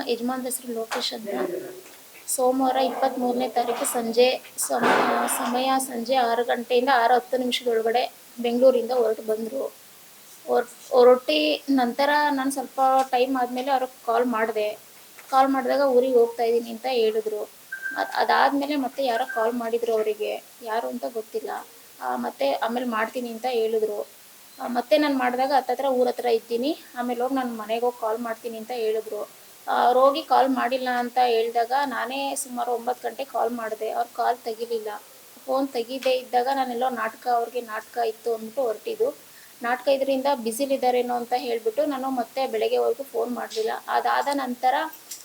ನಮ್ಮ ಯಜಮಾನ್ರ ಹೆಸರು ಲೋಕೇಶ್ ಅಂತ. ಸೋಮವಾರ ಇಪ್ಪತ್ತ್ಮೂರನೇ ತಾರೀಕು ಸಂಜೆ ಸಮ, ಸಮಯ ಸಂಜೆ ಆರು ಗಂಟೆಯಿಂದ ಆರು ಹತ್ತು ನಿಮಿಷದೊಳಗಡೆ ಬೆಂಗಳೂರಿಂದ ಹೊರಟು ಬಂದರು. ಹೊರಟಿ ನಂತರ ನಾನು ಸ್ವಲ್ಪ ಟೈಮ್ ಆದಮೇಲೆ ಅವ್ರಿಗೆ ಕಾಲ್ ಮಾಡಿದೆ. ಕಾಲ್ ಮಾಡಿದಾಗ ಊರಿಗೆ ಹೋಗ್ತಾ ಇದ್ದೀನಿ ಅಂತ ಹೇಳಿದ್ರು. ಅದು, ಅದಾದಮೇಲೆ ಮತ್ತೆ ಯಾರೋ ಕಾಲ್ ಮಾಡಿದ್ರು ಅವರಿಗೆ. ಯಾರು ಅಂತ ಗೊತ್ತಿಲ್ಲ. ಮತ್ತೆ ಆಮೇಲೆ ಮಾಡ್ತೀನಿ ಅಂತ ಹೇಳಿದ್ರು. ಮತ್ತೆ ನಾನು ಮಾಡಿದಾಗ ಹತ್ತತ್ರ ಊರ ಹತ್ರ ಇದ್ದೀನಿ. ಆಮೇಲೆ ಹೋಗಿ ನಾನು ಮನೆಗೆ ಹೋಗಿ ಕಾಲ್ ಮಾಡ್ತೀನಿ ಅಂತ ಹೇಳಿದ್ರು. ಹೋಗಿ ಕಾಲ್ ಮಾಡಿಲ್ಲ ಅಂತ ಹೇಳಿದಾಗ ನಾನೇ ಸುಮಾರು ಒಂಬತ್ತು ಗಂಟೆ ಕಾಲ್ ಮಾಡಿದೆ. ಅವ್ರು ಕಾಲ್ ತೆಗಿಲಿಲ್ಲ. ಫೋನ್ ತೆಗಿದೇ ಇದ್ದಾಗ ನಾನೆಲ್ಲೋ ನಾಟಕ, ಅವ್ರಿಗೆ ನಾಟಕ ಇತ್ತು ಅಂದ್ಬಿಟ್ಟು ಹೊರಟಿದ್ದು. ನಾಟಕ ಇದರಿಂದ ಬ್ಯುಸಿಲಿದ್ದಾರೇನೋ ಅಂತ ಹೇಳಿಬಿಟ್ಟು ನಾನು ಮತ್ತೆ ಬೆಳಗ್ಗೆವರೆಗೂ ಫೋನ್ ಮಾಡಲಿಲ್ಲ. ಅದಾದ ನಂತರ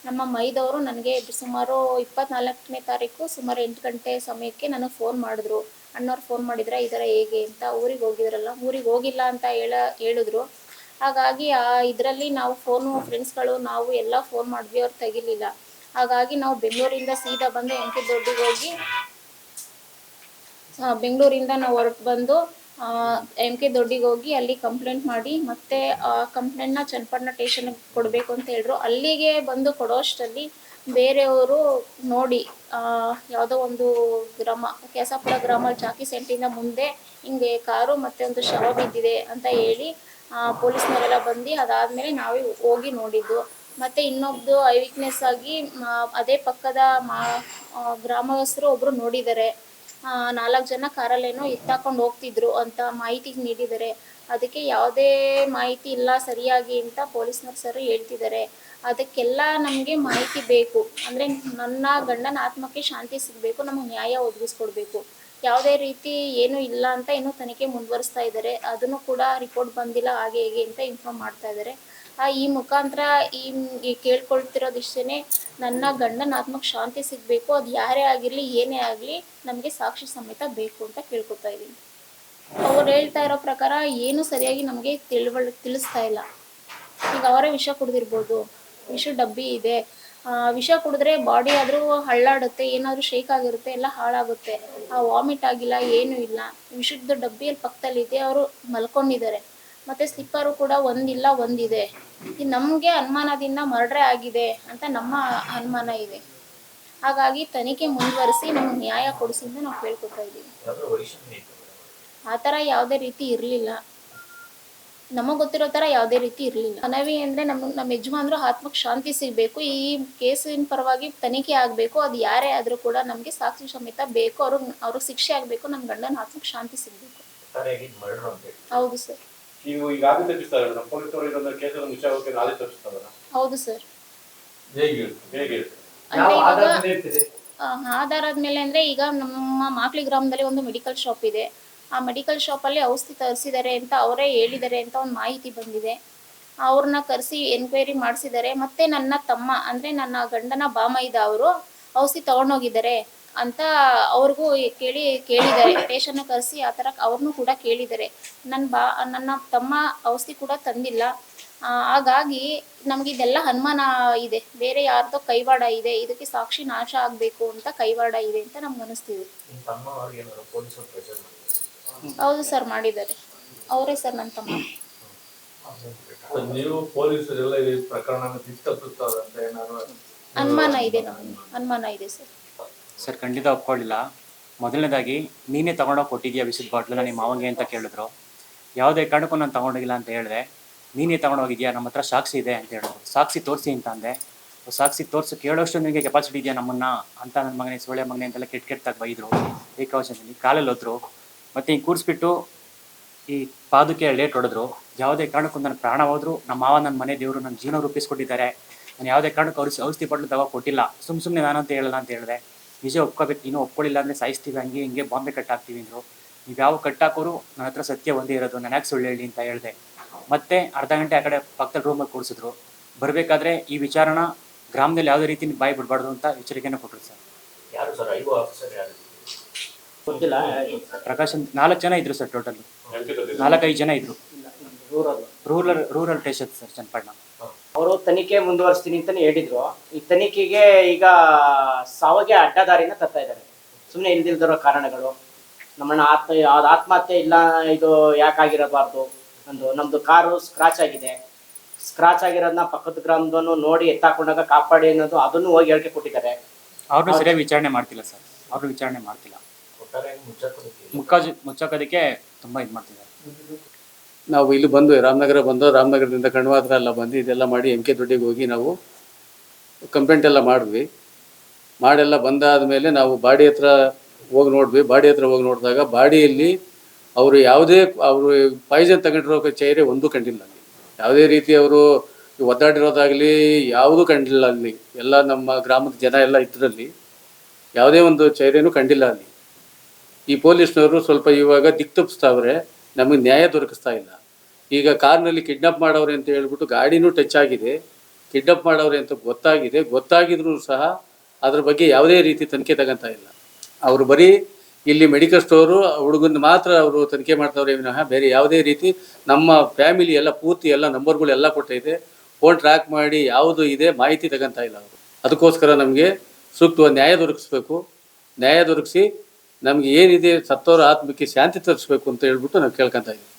ನಮ್ಮ ಮೈದವರು ನನಗೆ ಸುಮಾರು ಇಪ್ಪತ್ನಾಲ್ಕನೇ ತಾರೀಕು ಸುಮಾರು ಎಂಟು ಗಂಟೆ ಸಮಯಕ್ಕೆ ನನಗೆ ಫೋನ್ ಮಾಡಿದ್ರು. ಅಣ್ಣವ್ರು ಫೋನ್ ಮಾಡಿದ್ರೆ, ಈ ಥರ ಹೇಗೆ? ಅಂತ ಊರಿಗೆ ಹೋಗಿದ್ರಲ್ಲ. ಊರಿಗೆ ಹೋಗಿಲ್ಲ ಅಂತ ಹೇಳ, ಹೇಳಿದ್ರು. ಹಾಗಾಗಿ, ಆ, ಇದರಲ್ಲಿ ನಾವು ಫೋನು ಫ್ರೆಂಡ್ಸ್ಗಳು ನಾವು ಎಲ್ಲ ಫೋನ್ ಮಾಡಿದ್ವಿ, ಅವ್ರು ತೆಗಿಲಿಲ್ಲ. ಹಾಗಾಗಿ ನಾವು ಬೆಂಗಳೂರಿಂದ ಸೀದಾ ಬಂದು ಎಂಟಿ ದೊಡ್ಡಿಗೆ ಹೋಗಿ ಬೆಂಗಳೂರಿಂದ ನಾವು ಹೊರಟು ಬಂದು ಎಂ ಕೆ ದೊಡ್ಡಿಗೆ ಹೋಗಿ ಅಲ್ಲಿ ಕಂಪ್ಲೇಂಟ್ ಮಾಡಿ, ಮತ್ತೆ, ಆ ಕಂಪ್ಲೇಂಟ್ನ ಚನ್ನಪಟ್ಟಣ ಸ್ಟೇಷನ್ಗೆ ಕೊಡಬೇಕು ಅಂತ ಹೇಳಿದ್ರು ಅಲ್ಲಿಗೆ ಬಂದು ಕೊಡೋಷ್ಟರಲ್ಲಿ ಬೇರೆಯವರು ನೋಡಿ ಯಾವುದೋ ಒಂದು ಗ್ರಾಮ, ಕೆಸಾಪುರ ಗ್ರಾಮ ಚಾಕಿ ಸೆಂಟಿಂದ ಮುಂದೆ ಹಿಂಗೆ ಕಾರು ಮತ್ತೆ ಒಂದು ಶವ ಬಿದ್ದಿದೆ ಅಂತ ಹೇಳಿ ಪೊಲೀಸ್ನವರೆಲ್ಲ ಬಂದು ಅದಾದ್ಮೇಲೆ ನಾವೇ ಹೋಗಿ ನೋಡಿದ್ದು. ಮತ್ತೆ ಇನ್ನೊಬ್ದು ಐ ವಿಕ್ನೆಸ್ ಆಗಿ ಅದೇ ಪಕ್ಕದ ಮಾ ಗ್ರಾಮಸ್ಥರು ಒಬ್ಬರು ನೋಡಿದ್ದಾರೆ. ನಾಲ್ಕು ಜನ ಕಾರಲ್ಲೇನೋ ಎತ್ತಾಕೊಂಡು ಹೋಗ್ತಿದ್ರು ಅಂತ ಮಾಹಿತಿ ನೀಡಿದ್ದಾರೆ. ಅದಕ್ಕೆ ಯಾವುದೇ ಮಾಹಿತಿ ಇಲ್ಲ ಸರಿಯಾಗಿ ಅಂತ ಪೊಲೀಸ್ನವ್ರು ಸರ್ ಹೇಳ್ತಿದ್ದಾರೆ. ಅದಕ್ಕೆಲ್ಲ ನಮಗೆ ಮಾಹಿತಿ ಬೇಕು. ಅಂದರೆ ನನ್ನ ಗಂಡನ ಆತ್ಮಕ್ಕೆ ಶಾಂತಿ ಸಿಗಬೇಕು ನಮಗೆ ನ್ಯಾಯ ಒದಗಿಸ್ಕೊಡ್ಬೇಕು. ಯಾವುದೇ ರೀತಿ ಏನೂ ಇಲ್ಲ ಅಂತ ಏನು ತನಿಖೆ ಮುಂದುವರಿಸ್ತಾ ಇದ್ದಾರೆ. ಅದನ್ನು ಕೂಡ ರಿಪೋರ್ಟ್ ಬಂದಿಲ್ಲ, ಹಾಗೆ ಹೇಗೆ ಅಂತ ಇನ್ಫಾರ್ಮ್ ಮಾಡ್ತಾ ಇದ್ದಾರೆ. ಆ ಈ ಮುಖಾಂತರ ಈ ಕೇಳ್ಕೊಳ್ತಿರೋದಿಷ್ಟೇ ನನ್ನ ಗಂಡನ ಆತ್ಮಕ್ಕೆ ಶಾಂತಿ ಸಿಗಬೇಕು, ಅದು ಯಾರೇ ಆಗಿರಲಿ, ಏನೇ ಆಗಲಿ, ನಮಗೆ ಸಾಕ್ಷಿ ಸಮೇತ ಬೇಕು ಅಂತ ಕೇಳ್ಕೊತಾ ಇದ್ದೀನಿ. ಅವ್ರು ಹೇಳ್ತಾ ಇರೋ ಪ್ರಕಾರ ಏನು ಸರಿಯಾಗಿ ನಮಗೆ ತಿಳುವಳ್, ತಿಳಿಸ್ತಾ ಇಲ್ಲ. ಈಗ ಅವರೇ ವಿಷ ಕುಡಿದಿರ್ಬೋದು ವಿಷ ಡಬ್ಬಿ ಇದೆ. ಆ, ವಿಷ ಕುಡಿದ್ರೆ ಬಾಡಿ ಆದರೂ ಹಳ್ಳಾಡುತ್ತೆ ಏನಾದರೂ ಶೇಕ್ ಆಗಿರುತ್ತೆ ಎಲ್ಲ ಹಾಳಾಗುತ್ತೆ. ಆ ವಾಮಿಟ್ ಆಗಿಲ್ಲ ಏನೂ ಇಲ್ಲ. ವಿಷದ ಡಬ್ಬಿಯಲ್ಲಿ ಪಕ್ಕದಲ್ಲಿದೆ ಅವರು ಮಲ್ಕೊಂಡಿದ್ದಾರೆ. ಮತ್ತು ಸ್ಲಿಪ್ಪರು ಕೂಡ ಒಂದಿಲ್ಲ ಒಂದಿದೆ. ನಮಗೆ ಅನುಮಾನದಿಂದ ಮರ್ಡ್ರೆ ಆಗಿದೆ ಅಂತ ನಮ್ಮ ಅನುಮಾನ ಇದೆ. ಹಾಗಾಗಿ ತನಿಖೆ ಮುಂದುವರಿಸಿ ನಮ್ಗೆ ನ್ಯಾಯ ಕೊಡಿಸಿ ಅಂತ ನಾವು ಕೇಳ್ಕೊತಾ ಇದ್ದೀವಿ. ಆ ಥರ ಯಾವುದೇ ರೀತಿ ಇರಲಿಲ್ಲ. ನಮಗೆ ಗೊತ್ತಿರೋ ಥರ ಯಾವುದೇ ರೀತಿ ಇರಲಿಲ್ಲ. ಮನವಿ ಅಂದ್ರೆ ನಮ್ಮ ನಮ್ಮ ಯಜಮಾನ್ರು ಆತ್ಮಕ್ ಶಾಂತಿ ಸಿಗಬೇಕು. ಈ ಕೇಸಿನ ಪರವಾಗಿ ತನಿಖೆ ಆಗಬೇಕು. ಅದು ಯಾರೇ ಆದರೂ ಕೂಡ ನಮಗೆ ಸಾಕ್ಷಿ ಸಮೇತ ಬೇಕು. ಅವ್ರಿಗೆ ಅವ್ರಿಗೆ ಶಿಕ್ಷೆ ಆಗಬೇಕು. ನಮ್ಮ ಗಂಡನ ಆತ್ಮಕ್ ಶಾಂತಿ ಸಿಗಬೇಕು. ಹೌದು ಸರ್. ನೀವು ತಪ್ಪಿಸ್ತಾರೆ ಪೊಲೀಸರು ಕೇಸನ್ನು ಹೌದು ಸರ್. ಹೇಗೆ ಆಧಾರದ ಮೇಲೆ ಅಂದರೆ ಈಗ ನಮ್ಮ ಮಾಕ್ಲಿ ಗ್ರಾಮದಲ್ಲಿ ಒಂದು ಮೆಡಿಕಲ್ ಶಾಪ್ ಇದೆ. ಆ ಮೆಡಿಕಲ್ ಶಾಪಲ್ಲಿ ಔಷಧಿ ತರಿಸಿದ್ದಾರೆ ಅಂತ ಅವರೇ ಹೇಳಿದ್ದಾರೆ ಅಂತ ಒಂದು ಮಾಹಿತಿ ಬಂದಿದೆ. ಅವ್ರನ್ನ ಕರೆಸಿ ಎನ್ಕ್ವೈರಿ ಮಾಡಿಸಿದ್ದಾರೆ. ಮತ್ತೆ ನನ್ನ ತಮ್ಮ, ಅಂದರೆ ನನ್ನ ಗಂಡನ ಬಾಮೈದ ಅವರು ಔಷಧಿ ತಗೊಂಡೋಗಿದ್ದಾರೆ ಅಂತ ಅವ್ರಿಗೂ ಕೇಳಿ, ಕೇಳಿದ್ದಾರೆ. ಪೇಷನ್ನ ಕರೆಸಿ ಆ ಥರ ಅವ್ರನ್ನೂ ಕೂಡ ಕೇಳಿದ್ದಾರೆ. ನನ್ನ ಬಾ, ನನ್ನ ತಮ್ಮ ಔಷಧಿ ಕೂಡ ತಂದಿಲ್ಲ. ಹಾಗಾಗಿ ನಮ್ಗೆ ಇದೆಲ್ಲ ಅನುಮಾನ ಇದೆ. ಬೇರೆ ಯಾರ್ದೋ ಕೈವಾಡ ಇದೆ. ಇದಕ್ಕೆ ಸಾಕ್ಷಿ ನಾಶ ಆಗಬೇಕು ಅಂತ ಕೈವಾಡ ಇದೆ ಅಂತ ನಮ್ಗೆ ಅನಿಸ್ತಿದೆ. ಹೌದು ಸರ್ ಮಾಡಿದ್ದಾರೆ. ಅವರೇ ಸರ್ ನನ್ನ ತಮ್ಮ. ನೀವು ಪೊಲೀಸರೆಲ್ಲ ಈ ಪ್ರಕರಣನ ತಿಪ್ಪುತ್ತಾರೆ ಅಂತ ಏನಾದ್ರು ಅನುಮಾನ ಇದೆ ನಮಗೆ. ಅನುಮಾನ ಇದೆ ಸರ್. ಸರ್ ಖಂಡಿತ ಒಪ್ಕೊಳ್ಳಿಲ್ಲ. ಮೊದಲನೇದಾಗಿ ನೀನೇ ತಗೊಂಡೋಗಿ ಕೊಟ್ಟಿದ್ಯಾ ಬಿಸಿದ ಬಾಟ್ಲನ್ನ ನಿಮ್ಮ ಮಾವಂಗೆ ಅಂತ ಕೇಳಿದ್ರು. ಯಾವುದೇ ಕಾರಣಕ್ಕೂ ನಾನು ತಗೊಂಡೋಗಿಲ್ಲ ಅಂತ ಹೇಳಿದೆ. ನೀನೇ ತಗೊಂಡೋಗಿದ್ಯಾ ನಮ್ಮ ಹತ್ರ ಸಾಕ್ಷಿ ಇದೆ ಅಂತ ಹೇಳಿದ್ರು. ಸಾಕ್ಷಿ ತೋರಿಸಿ ಅಂತ ಅಂದೆ. ಸಾಕ್ಷಿ ತೋರಿಸಿ ಕೇಳೋಷ್ಟು ನಿಮಗೆ ಕೆಪಾಸಿಟಿ ಇದೆಯಾ ನಮ್ಮನ್ನ? ಅಂತ ನನ್ನ ಮಗನೇ ಸೊಳ್ಳೆ ಮಗನೇ ಅಂತೆಲ್ಲ ಕೆಟ್ಟ ಕೆಟ್ಟದಾಗ ಬೈದರು. ಏಕವಚನದಲ್ಲಿ ಕಾಲಲ್ಲಿ ಹೋದ್ರು. ಮತ್ತೆ ಹಿಂಗೆ ಕೂರಿಸ್ಬಿಟ್ಟು ಈ ಪಾದಕ್ಕೆ ಲೇಟ್ ಹೊಡೆದ್ರು. ಯಾವುದೇ ಕಾರಣಕ್ಕೂ ನನ್ನ ಪ್ರಾಣ ಹೋದ್ರು. ನಮ್ಮ ಮಾವ ನನ್ನ ಮನೆ ದೇವರು ನನ್ನ ಜೀವನ ರೂಪಿಸ್ಕೊಟ್ಟಿದ್ದಾರೆ ನಾನು ಯಾವುದೇ ಕಾರಣಕ್ಕೂ ಅವ್ರಿಗೆ ಔಷಧಿ ಬಟ್ಲು ತಗೋ ಕೊಟ್ಟಿಲ್ಲ. ಸುಮ್ ಸುಮ್ಮನೆ ನಾನಂತ ಹೇಳಲ್ಲ ಅಂತ ಹೇಳಿದೆ. ನಿಜ ಒಪ್ಕೋಬೇಕು. ಇನ್ನೂ ಒಪ್ಕೊಳ್ಳಿಲ್ಲ ಅಂದರೆ ಸಾಯಿಸ್ತೀವಿ. ಹಂಗೆ ಹಿಂಗೆ ಬಾಂಬೆ ಕಟ್ ಹಾಕ್ತೀವಿ ಅಂದರು. ನೀವು ಯಾವ ಕಟ್ ಹಾಕೋರು ನನ್ನ ಹತ್ರ ಸತ್ಯ ಒಂದೇ ಇರೋದು. ನಾನು ಯಾಕೆ ಸುಳ್ಳು ಹೇಳಿ ಅಂತ ಹೇಳಿದೆ. ಮತ್ತೆ ಅರ್ಧ ಗಂಟೆ ಆ ಕಡೆ ಪಕ್ಕದ ರೂಮಲ್ಲಿ ಕೂರಿಸಿದ್ರು. ಬರಬೇಕಾದ್ರೆ ಈ ವಿಚಾರಣ ಗ್ರಾಮದಲ್ಲಿ ಯಾವುದೇ ರೀತಿ ಬಾಯಿ ಬಿಡಬಾರ್ದು ಅಂತ ಎಚ್ಚರಿಕೆಯನ್ನು ಕೊಟ್ಟರು ಸರ್. ಯಾರು ಸರ್? ಐದು ಆಫೀಸರ್ ಯಾರು? ಗೊತ್ತಿಲ್ಲ. ಪ್ರಕಾಶ್ ಅಂತ ನಾಲ್ಕು ಜನ ಇದ್ರು ಸರ್ ಟೋಟಲ್ ನಾಲ್ಕೈದು ಜನ ಇದ್ರು. Rural rural rural station sir Channapatna. ಅವರು ತನಿಖೆ ಮುಂದುವರಿಸ್ತೀನಿ ಅಂತಾನೆ ಹೇಳಿದ್ರು. ಈ ತನಿಖೆಗೆ ಈಗ ಸಾವಿಗೆ ಅಡ್ಡದಾರಿನ ತರ್ತಾ ಇದ್ದಾರೆ. ಸುಮ್ಮನೆ ಇಲ್ದಿಲ್ದಿರೋ ಕಾರಣಗಳು. ನಮ್ಮನ್ನ ಆತ್ಮ ಅದು ಆತ್ಮಹತ್ಯೆ ಇಲ್ಲ ಇದು ಯಾಕಾಗಿರಬಾರ್ದು ಒಂದು ನಮ್ದು ಕಾರು ಸ್ಕ್ರಾಚ್ ಆಗಿದೆ. ಸ್ಕ್ರಾಚ್ ಆಗಿರೋದನ್ನ ಪಕ್ಕದ ಗ್ರಾಮದವನು ನೋಡಿ ಎತ್ತಾಕೊಂಡಾಗ ಕಾಪಾಡಿ ಅನ್ನೋದು ಅದನ್ನು ಹೋಗಿ ಹೇಳಿಕೆ ಕೊಟ್ಟಿದ್ದಾರೆ. ಅವ್ರನ್ನೂ ಸರಿಯಾಗಿ ವಿಚಾರಣೆ ಮಾಡ್ತಿಲ್ಲ ಸರ್. ಅವರು ವಿಚಾರಣೆ ಮಾಡ್ತಿಲ್ಲ. ಮುಕ್ಕಾಜು ಮುಚ್ಚೋಕೋದಕ್ಕೆ ತುಂಬ ಇದು ಮಾಡ್ತಿದ್ದಾರೆ. ನಾವು ಇಲ್ಲಿ ಬಂದು ರಾಮನಗರ ಬಂದು, ರಾಮನಗರದಿಂದ ಕಣ್ವಾದ್ರ ಎಲ್ಲ ಬಂದು ಇದೆಲ್ಲ ಮಾಡಿ ಎಂ ಕೆ ದೊಡ್ಡಿಗೆ ಹೋಗಿ ನಾವು ಕಂಪ್ಲೇಂಟ್ ಎಲ್ಲ ಮಾಡಿದ್ವಿ. ಮಾಡೆಲ್ಲ ಬಂದಾದ ಮೇಲೆ ನಾವು ಬಾಡಿ ಹತ್ರ ಹೋಗಿ ನೋಡಿದ್ವಿ. ಬಾಡಿ ಹತ್ರ ಹೋಗಿ ನೋಡಿದಾಗ ಬಾಡಿಯಲ್ಲಿ ಅವರು ಯಾವುದೇ ಅವರು ಪಾಯ್ಸನ್ ತಗೊಂಡಿರೋ ಚೈರೆ ಒಂದೂ ಕಂಡಿಲ್ಲ ಅಲ್ಲಿ. ಯಾವುದೇ ರೀತಿ ಅವರು ಒದ್ದಾಡಿರೋದಾಗಲಿ ಯಾವುದೂ ಕಂಡಿಲ್ಲ ಅಲ್ಲಿ. ಎಲ್ಲ ನಮ್ಮ ಗ್ರಾಮದ ಜನ ಎಲ್ಲ ಇದರಲ್ಲಿ ಯಾವುದೇ ಒಂದು ಚೈರೆನೂ ಕಂಡಿಲ್ಲ ಅಲ್ಲಿ. ಈ ಪೊಲೀಸ್ನವರು ಸ್ವಲ್ಪ ಇವಾಗ ದಿಕ್ ತಪ್ಪಿಸ್ತಾವ್ರೆ ನಮಗೆ ನ್ಯಾಯ ದೊರಕಿಸ್ತಾ ಇಲ್ಲ. ಈಗ ಕಾರ್ನಲ್ಲಿ ಕಿಡ್ನಾಪ್ ಮಾಡವ್ರೆ ಅಂತ ಹೇಳ್ಬಿಟ್ಟು ಗಾಡಿನೂ ಟಚ್ ಆಗಿದೆ, ಕಿಡ್ನಾಪ್ ಮಾಡವ್ರೆ ಅಂತ ಗೊತ್ತಾಗಿದೆ, ಗೊತ್ತಾಗಿದ್ರು ಸಹ ಅದ್ರ ಬಗ್ಗೆ ಯಾವುದೇ ರೀತಿ ತನಿಖೆ ತಗೊಂತ ಇಲ್ಲ. ಅವರು ಬರೀ ಇಲ್ಲಿ ಮೆಡಿಕಲ್ ಸ್ಟೋರು ಹುಡುಗನ ಮಾತ್ರ ಅವರು ತನಿಖೆ ಮಾಡ್ತಾವ್ರೆ ವಿನಃ ಬೇರೆ ಯಾವುದೇ ರೀತಿ ನಮ್ಮ ಫ್ಯಾಮಿಲಿ ಎಲ್ಲ ಪೂರ್ತಿ ಎಲ್ಲ ನಂಬರ್ಗಳು ಎಲ್ಲ ಕೊಟ್ಟೈತೆ ಫೋನ್ ಟ್ರ್ಯಾಕ್ ಮಾಡಿ ಯಾವುದು ಇದೆ ಮಾಹಿತಿ ತಗೊಂತ ಇಲ್ಲ ಅವರು. ಅದಕ್ಕೋಸ್ಕರ ನಮಗೆ ಸೂಕ್ತವಾದ ನ್ಯಾಯ ದೊರಕಿಸ್ಬೇಕು. ನ್ಯಾಯ ದೊರಕಿಸಿ ನಮ್ಗೆ ಏನಿದೆ ಸತ್ತೋರ ಆತ್ಮಕ್ಕೆ ಶಾಂತಿ ತರಿಸ್ಬೇಕು ಅಂತ ಹೇಳ್ಬಿಟ್ಟು ನಾವು ಕೇಳ್ಕೊಂತ ಇದ್ದೀವಿ